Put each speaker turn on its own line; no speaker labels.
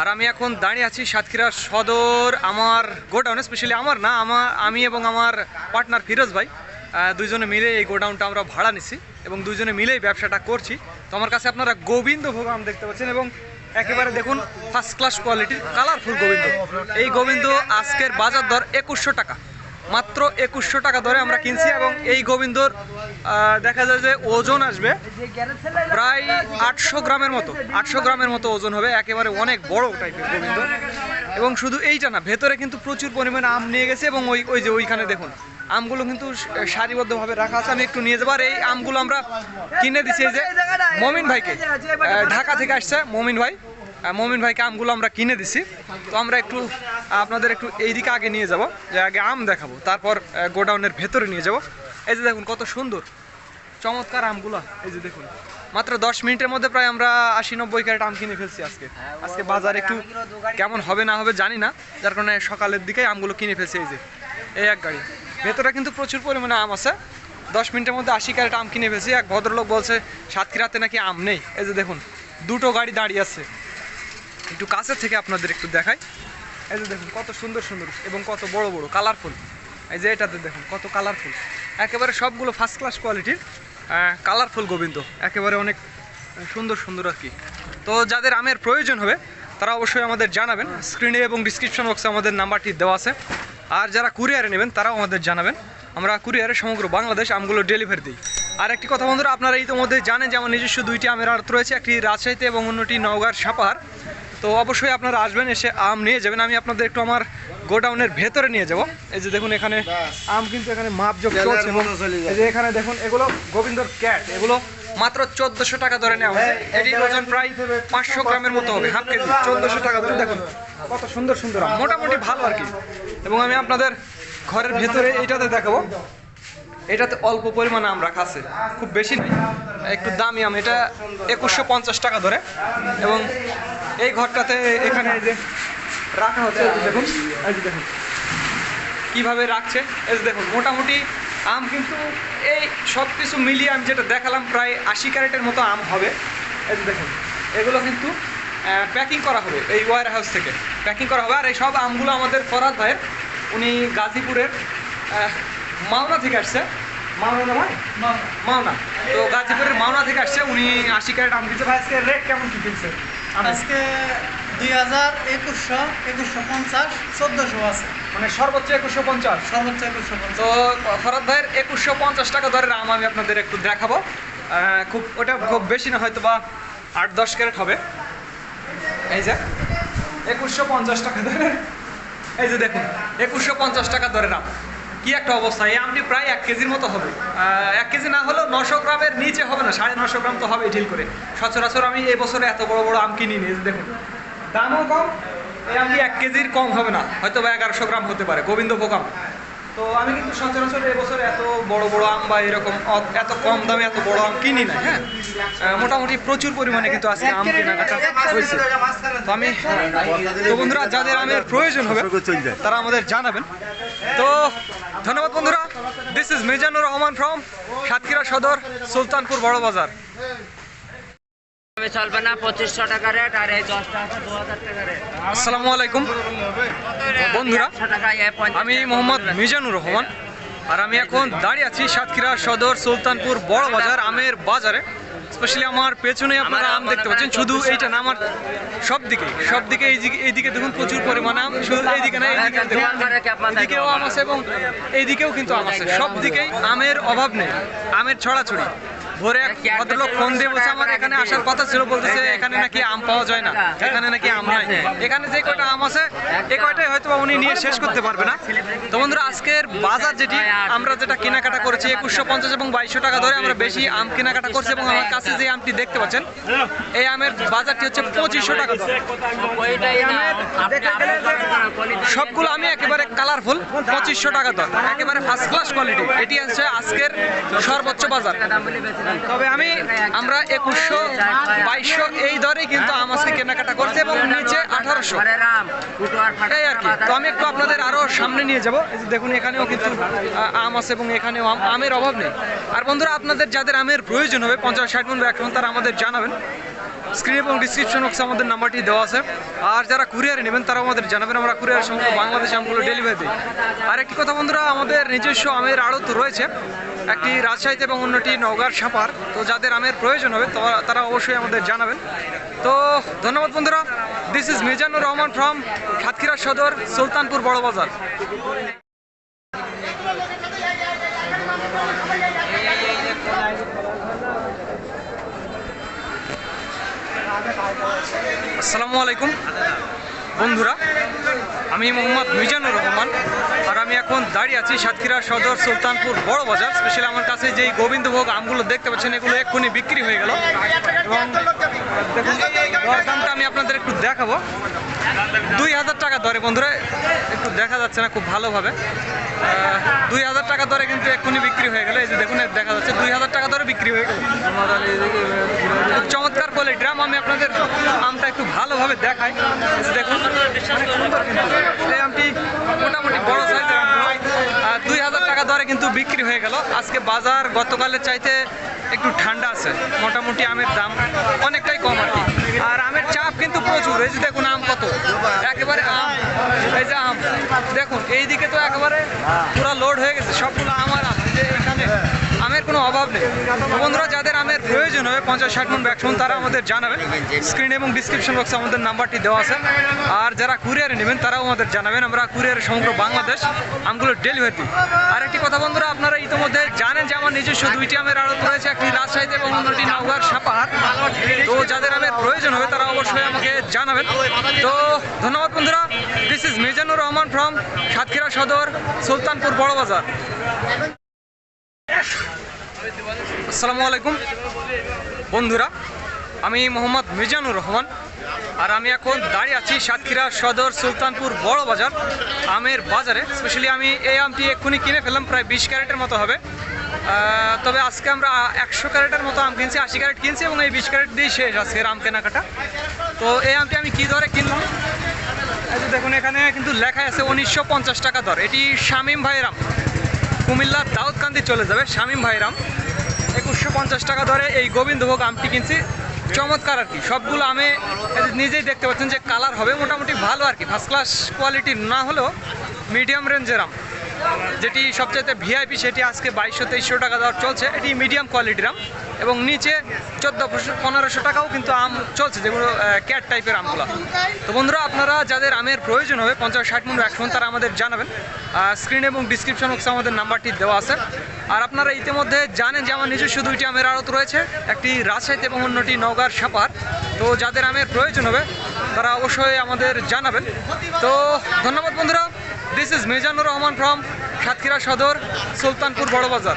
আর আমি এখন দাঁড়িয়ে আছি সাতক্ষীরা সদর, আমার গোডাউন স্পেশালি আমার না, আমার, আমি এবং আমার পার্টনার ফিরোজ ভাই দুজনে মিলে এই গোডাউনটা আমরা ভাড়া নিছি এবং দুজনে মিলেই ব্যবসাটা করছি। তো আমার কাছে আপনারা গোবিন্দ ভোগ আম দেখতে পাচ্ছেন এবং একেবারে দেখুন ফার্স্ট ক্লাস কোয়ালিটির কালারফুল গোবিন্দ। এই গোবিন্দ আজকের বাজার দর একুশশো টাকা। মাত্র একুশশো টাকা ধরে আমরা কিনছি এবং এই গোবিন্দর দেখা যায় যে ওজন আসবে প্রায় আটশো গ্রামের মতো, আটশো গ্রামের মতো ওজন হবে, একেবারে অনেক বড় টাইপের গোবিন্দ। এবং শুধু এইটা না, ভেতরে কিন্তু প্রচুর পরিমাণে আম নিয়ে গেছে এবং ওই ওই যে ওইখানে দেখুন, আমগুলো কিন্তু সারিবদ্ধভাবে রাখা আছে, আমি একটু নিয়ে যাব। আর এই আমগুলো আমরা কিনে দিছি যে মমিন ভাইকে ঢাকা থেকে আসছে মমিন ভাই। মমিন ভাইকে আমগুলো আমরা কিনে দিছি। তো আমরা একটু আপনাদের একটু এইদিকে আগে নিয়ে যাব, যে আগে আম দেখাবো, তারপর গোডাউনের ভেতরে নিয়ে যাব। এই যে দেখুন, কত সুন্দর, চমৎকার আমগুলো। এই যে দেখুন, মাত্র দশ মিনিটের মধ্যে প্রায় আমরা আশি নব্বই ক্যারেট আম কিনে ফেলছি আজকে। আজকে বাজার একটু কেমন হবে, না হবে জানি না, যার কারণে সকালের দিকে আমগুলো কিনে ফেলছি এই যে, এই এক গাড়ি। ভেতরে কিন্তু প্রচুর পরিমাণে আম আছে। দশ মিনিটের মধ্যে আশি ক্যারেট আম কিনে ফেলছি। এক ভদ্রলোক বলছে, সাতক্ষীরাতে নাকি আম নেই। এই যে দেখুন, দুটো গাড়ি দাঁড়িয়ে আছে। একটু কাছের থেকে আপনাদের একটু দেখাই। এই যে দেখুন, কত সুন্দর সুন্দর এবং কত বড় বড় কালারফুল এই যে এটাতে দেখুন, কত কালারফুল একেবারে সবগুলো ফার্স্ট ক্লাস কোয়ালিটির কালারফুল গোবিন্দ। একেবারে অনেক সুন্দর সুন্দর আর কি। তো যাদের আমের প্রয়োজন হবে, তারা অবশ্যই আমাদের জানাবেন। স্ক্রিনে এবং ডিসক্রিপশন বক্সে আমাদের নাম্বারটি দেওয়া আছে। আর যারা কুরিয়ারে নেবেন, তারাও আমাদের জানাবেন। আমরা কুরিয়ারে সমগ্র বাংলাদেশ আমগুলো ডেলিভারি দিই। আর একটি কথা বন্ধুরা, আপনারা ইতিমধ্যে জানেন যে আমার নিজস্ব দুইটি আমের আড়ত রয়েছে। একটি রাজশাহীতে এবং অন্যটি নওগাঁর সাপাহার। তো অবশ্যই আপনারা আসবেন এসে আম নিয়ে যাবেন। আমি আপনাদের একটু আমার গোডাউনের ভেতরে নিয়ে যাব। এই যে দেখুন এখানে আম কিন্তু এখানে মাপযোগ চলছে এবং এই যে এখানে দেখুন এগুলো গোবিন্দর ক্যাট। এগুলো মাত্র চোদ্দশো টাকা ধরে নেওয়া হয়েছে। এটির ওজন প্রায় পাঁচশো গ্রামের মতো হবে হাফ কেজি। চোদ্দশো টাকা ধরে দেখুন। কত সুন্দর সুন্দর আম। মোটামুটি ভালো আর কি। এবং আমি আপনাদের ঘরের ভেতরে এইটাতে দেখাবো। এটাতে অল্প পরিমাণে আম রাখা আছে। খুব বেশি নেই একটু দামি আম, এটা একুশশো পঞ্চাশ টাকা ধরে। এবং এই ঘরটাতে এখানে যে রাখা হচ্ছে দেখুন দেখুন। কীভাবে রাখছে, এই দেখুন, মোটামুটি আম কিন্তু এই সব কিছু মিলিয়ে আমি যেটা দেখালাম, প্রায় আশি ক্যারেটের মতো আম হবে। এই দেখুন, এগুলো কিন্তু প্যাকিং করা হবে এই ওয়ার হাউস থেকে। প্যাকিং করা হবে, আর এই সব আমগুলো আমাদের ফরাদ ভাইয়ের, উনি গাজীপুরের মাওনা থেকে আসছে। মাওনা না ভাই মাওনা। তো গাজীপুরের মাওনা থেকে আসছে উনি আশি ক্যারেট আম দিচ্ছে ভাই আজকে রেট কেমন কি কিনছে?
আজকে দুই হাজার একুশশো একুশশো পঞ্চাশ চোদ্দোশো আছে।
মানে সর্বোচ্চ একুশশো পঞ্চাশ।
সর্বোচ্চ একুশশো পঞ্চাশ।
তো ফরাদ ভাইয়ের একুশশো পঞ্চাশ টাকা দরের আম আমি আপনাদের একটু দেখাবো। খুব ওটা খুব বেশি না হয়তো বা আট দশ ক্যারেট হবে। এই যে একুশশো পঞ্চাশ টাকা দরে এই যে দেখুন একুশশো পঞ্চাশ টাকা দরের আম। কি একটা অবস্থা? এই আমটি প্রায় এক কেজির মতো হবে। এক কেজি না হলেও নশো গ্রামের নিচে হবে না, সাড়ে নশো গ্রাম তো হবে ঢিল করে। সচরাচর আমি এই বছরে এত বড় বড় আম কিনি নিয়ে দেখুন। দামও কম, এই আমটি এক কেজির কম হবে না হয়তো বা এগারোশো গ্রাম হতে পারে, গোবিন্দভোগ আম। তো আমি কিন্তু সচরাচর এবছর এত বড় বড় আম বা এরকম এত কম দামে এত বড় আম কিনি না হ্যাঁ? মোটামুটি প্রচুর পরিমাণে কিন্তু আজকে আম কেনাকাটা হয়েছে। তো আমি তো বন্ধুরা যাদের আমের প্রয়োজন হবে তারা আমাদের জানাবেন। তো ধন্যবাদ বন্ধুরা। This is Mizanur Rahman from Satkhira Sadar Sultanpur বড় বাজার।
চলবে না? পঁচিশশো টাকা রেট আর এই দশটা আছে দু হাজার টাকা রেট
আসসালামু আলাইকুম। বন্ধুরা
একশো টাকা এ পঞ্চাশ
আমি মোহাম্মদ মিজানুর রহমান। আর আমি এখন দাঁড়িয়ে আছি সাতক্ষীরা সদর সুলতানপুর বড় বাজার আমের বাজারে। স্পেশালি আমার পেছনে আপনারা আম দেখতে পাচ্ছেন শুধু এইটা না আমার সব দিকে সব দিকে এইদিকে এইদিকে দেখুন প্রচুর পরিমাণে আম শুধু এইদিকে না এইদিকে আম আছে এবং এইদিকেও কিন্তু আম আছে। সব দিকেই আমের অভাব নেই আমের ছড়াছড়ি। ভোরে ভদ্রলোক ফোন দিয়ে বলছে, আমার এখানে আসার কথা ছিল, বলতেছে, এখানে নাকি আম পাওয়া যায় না, এখানে নাকি আম নাই। এখানে যে কয়টা আম আছে এই কয়টাই হয়তো উনি নিয়ে শেষ করতে পারবে না। তো বন্ধুরা, আজকের বাজার যেটি, আমরা যেটা কেনাকাটা করেছি, একুশশো পঞ্চাশ এবং বাইশশো টাকা ধরে আমরা বেশি আম কেনাকাটা করছি এবং আমার কাছে যে আমটি দেখতে পাচ্ছেন, এই আমের বাজারটি হচ্ছে পঁচিশশো টাকা সবগুলো আমি একেবারে কালারফুল পঁচিশশো টাকা দর একেবারে ফার্স্ট ক্লাস কোয়ালিটি এটি হচ্ছে আজকের সর্বোচ্চ বাজার। তবে আমি, আমরা একুশশো বাইশশো এই দরেই কিন্তু আম কেনাকাটা করছি এবং নিচে আঠারোশো। এই আর কি। তো আমি একটু আপনাদের আরও সামনে নিয়ে যাব। দেখুন, এখানেও কিন্তু আম আছে এবং এখানেও আম, আমের অভাব নেই। আর বন্ধুরা, আপনাদের যাদের আমের প্রয়োজন হবে, পঞ্চাশ ষাট মন বা তারা আমাদের জানাবেন। স্ক্রিন এবং ডিসক্রিপশন বক্সে আমাদের নাম্বারটি দেওয়া আছে। আর যারা কুরিয়ারে নেবেন তারা আমাদের জানাবেন। আমরা কুরিয়ার সঙ্গে বাংলাদেশে আমগুলো ডেলিভারি দিই। আর একটি কথা বন্ধুরা, আমাদের নিজস্ব আমের আড়ত রয়েছে। একটি রাজশাহীতে এবং অন্যটি নওগাঁর সাপার। তো যাদের আমের প্রয়োজন হবে তারা অবশ্যই আমাদের জানাবেন। তো ধন্যবাদ বন্ধুরা। This is Mizanur Rahman from Satkhira Sadar, Sultanpur বড় বাজার। আসসালামু আলাইকুম। বন্ধুরা, আমি মোহাম্মদ মিজানুর রহমান আর আমি এখন দাঁড়িয়ে আছি সাতক্ষীরা সদর সুলতানপুর বড় বাজার। স্পেশালি আমার কাছে যেই গোবিন্দভোগ আমগুলো দেখতে পাচ্ছেন, এগুলো এক্ষুনি বিক্রি হয়ে গেল। এবং দেখুন আমি আপনাদের একটু দেখাবো। দুই হাজার টাকা দরে, বন্ধুরা, একটু দেখা যাচ্ছে না খুব ভালোভাবে। দুই হাজার টাকা দরে কিন্তু এক্ষুনি বিক্রি হয়ে গেল। এই যে দেখুন, দেখা যাচ্ছে দুই হাজার টাকা দরে বিক্রি হয়ে গেল। চমৎকার কোয়ালিটির আম আমি আপনাদের আমটা একটু ভালোভাবে দেখাই। দেখুন এই আমটি মোটামুটি বড় সাইজের দুই হাজার টাকা দরে কিন্তু বিক্রি হয়ে গেল। আজকে বাজার গতকালের চাইতে একটু ঠান্ডা আছে। মোটামুটি আমের দাম অনেকটাই কম আর কি। আর আমের চাপ কিন্তু প্রচুর। এই যে দেখুন আম কত। একেবারে আম। এই যে আম। দেখুন, এইদিকে তো একেবারে পুরো লোড হয়ে গেছে। সবগুলো আমার আম এই যে এখানে আমের কোনো অভাব নেই। বন্ধুরা, যাদের আমের প্রয়োজন হবে, পঞ্চাশ ষাট মন ব্যাগ তারা আমাদের জানাবেন। স্ক্রিন এবং ডিসক্রিপশন বক্সে আমাদের নাম্বারটি দেওয়া আছে। আর যারা কুরিয়ারে নেবেন, তারাও আমাদের জানাবেন। আমরা কুরিয়ারে সমগ্র বাংলাদেশ আমগুলো ডেলিভারি দিই আর একটি কথা বন্ধুরা, আপনারা ইতিমধ্যে জানেন যে আমার নিজস্ব দুইটি আমের আড়ত রয়েছে, একটি রাজশাহীতে এবং অন্যটি নওগাঁর সাপাহার। তো যাদের আমের প্রয়োজন হবে, তারা অবশ্যই আমাকে জানাবেন। তো ধন্যবাদ বন্ধুরা। This is Mizanur Rahman from Satkhira Sadar, Sultanpur বড় বাজার আসসালামু আলাইকুম বন্ধুরা, আমি মোহাম্মদ মিজানুর রহমান আর আমি এখন দাঁড়িয়ে আছি সাতক্ষীরা সদর সুলতানপুর বড় বাজার, আমের বাজারে। স্পেশালি আমি এই আমটি এক্ষুনি কিনে ফেললাম, প্রায় বিশ ক্যারেটের মতো হবে। তবে আজকে আমরা একশো ক্যারেটের মতো আম কিনছি, আশি ক্যারেট কিনছি এবং এই বিশ ক্যারেট দিয়েই শেষ আজকের আম কেনাকাটা। তো এই আমটি আমি কী দরে কিনলাম? দেখুন, এখানে কিন্তু লেখা আছে উনিশশো পঞ্চাশ টাকা দর। এটি শামীম ভাইয়ের আম। কুমিল্লার দাউদকান্দি চলে যাবে শামীম ভাইরাম। একুশশো পঞ্চাশ টাকা ধরে এই গোবিন্দভোগ আমটি কিনছি। চমৎকার আর কি। সবগুলো আমি নিজেই দেখতে পাচ্ছেন যে কালার হবে, মোটামুটি ভালো আর কি। ফার্স্ট ক্লাস কোয়ালিটি না হলেও মিডিয়াম রেঞ্জের আম। যেটি সবচাইতে ভিআইপি সেটি আজকে বাইশশো তেইশশো টাকা দেওয়ার চলছে। এটি মিডিয়াম কোয়ালিটির আম এবং নিচে চোদ্দ পনেরোশো টাকাও কিন্তু আম চলছে, যেগুলো ক্যাট টাইপের আমগুলো। তো বন্ধুরা, আপনারা যাদের আমের প্রয়োজন হবে, পঞ্চাশ ষাট মিনিট একশো তারা আমাদের জানাবেন। স্ক্রিন এবং ডিসক্রিপশন বক্সে আমাদের নাম্বারটি দেওয়া আছে। আর আপনারা ইতিমধ্যে জানেন যে আমার নিজস্ব দুইটি আমের আড়ত রয়েছে, একটি রাজশাহীতে এবং অন্যটি নওগাঁর সাপার। তো যাদের আমের প্রয়োজন হবে, তারা অবশ্যই আমাদের জানাবেন। তো ধন্যবাদ বন্ধুরা this is Mizanur Rahman from Satkhira Sadar Sultanpur বড় বাজার